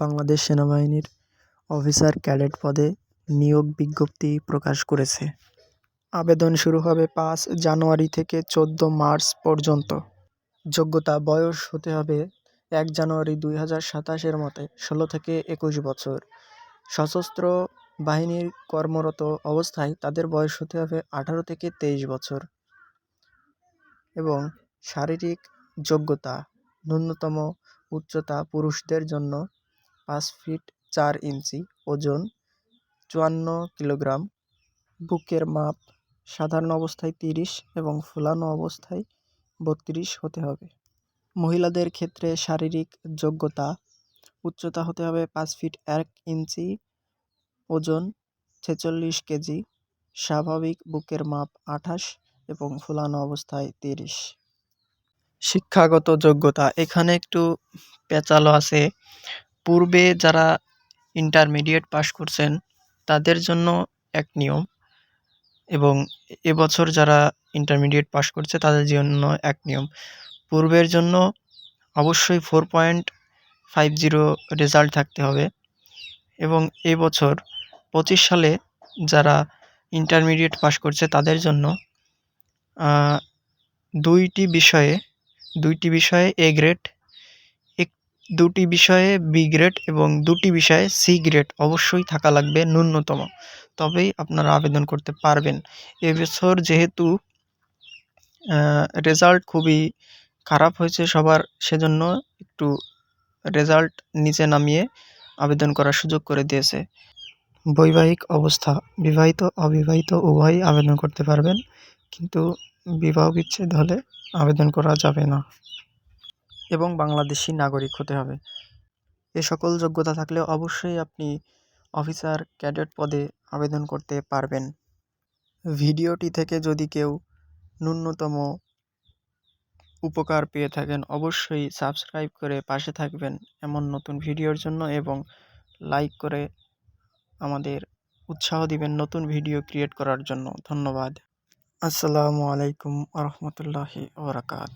বাংলাদেশ সেনাবাহিনীর officer cadet পদে নিয়োগ বিজ্ঞপ্তি প্রকাশ করেছে। আবেদন শুরু হবে পাঁচ জানুয়ারি থেকে চোদ্দ মার্চ পর্যন্ত। যোগ্যতা, বয়স হতে হবে এক জানুয়ারি দুই হাজার সাতাশের মতে ষোলো থেকে একুশ বছর। সশস্ত্র বাহিনীর কর্মরত অবস্থায় তাদের বয়স হতে হবে আঠারো থেকে তেইশ বছর। এবং শারীরিক যোগ্যতা, ন্যূনতম উচ্চতা পুরুষদের জন্য পাঁচ ফিট চার ইঞ্চি, ওজন চুয়ান্ন কিলোগ্রাম। বুকের মাপ সাধারণ অবস্থায় তিরিশ এবং ফুলানো অবস্থায় বত্রিশ হতে হবে। মহিলাদের ক্ষেত্রে শারীরিক যোগ্যতা উচ্চতা হতে হবে পাঁচ ফিট এক ইঞ্চি, ওজন ছেচল্লিশ কেজি, স্বাভাবিক বুকের মাপ আঠাশ এবং ফুলানো অবস্থায় তিরিশ। শিক্ষাগত যোগ্যতা, এখানে একটু পেঁচালো আছে। পূর্বে যারা ইন্টারমিডিয়েট পাশ করছেন, তাদের জন্য এক নিয়ম এবং এবছর যারা ইন্টারমিডিয়েট পাশ করছে, তাদের জন্য এক নিয়ম। পূর্বের জন্য অবশ্যই four point five zero result থাকতে হবে এবং এবছর পঁচিশ সালে যারা ইন্টারমিডিয়েট পাশ করছে, তাদের জন্য দুইটি বিষয়ে দুইটি বিষয়ে এ গ্রেড দুটি বিষয়ে বি গ্রেড এবং দুটি বিষয়ে সি গ্রেড অবশ্যই থাকা লাগবে ন্যূনতম। তবেই আপনারা আবেদন করতে পারবেন। এবছর যেহেতু রেজাল্ট খুবই খারাপ হয়েছে সবার, সেজন্য একটু রেজাল্ট নিচে নামিয়ে আবেদন করার সুযোগ করে দিয়েছে। বৈবাহিক অবস্থা, বিবাহিত, অবিবাহিত, উভয়ই আবেদন করতে পারবেন, কিন্তু বিবাহ বিচ্ছেদ হলে আবেদন করা যাবে না। এবং বাংলাদেশি নাগরিক হতে হবে। এ সকল যোগ্যতা থাকলে অবশ্যই আপনি অফিসার ক্যাডেট পদে আবেদন করতে পারবেন। ভিডিওটি থেকে যদি কেউ ন্যূনতম উপকার পেয়ে থাকেন, অবশ্যই সাবস্ক্রাইব করে পাশে থাকবেন এমন নতুন ভিডিওর জন্য এবং লাইক করে আমাদের উৎসাহ দিবেন নতুন ভিডিও ক্রিয়েট করার জন্য। ধন্যবাদ। আসসালামু আলাইকুম রহমতুল্লাহি ওবরাকাত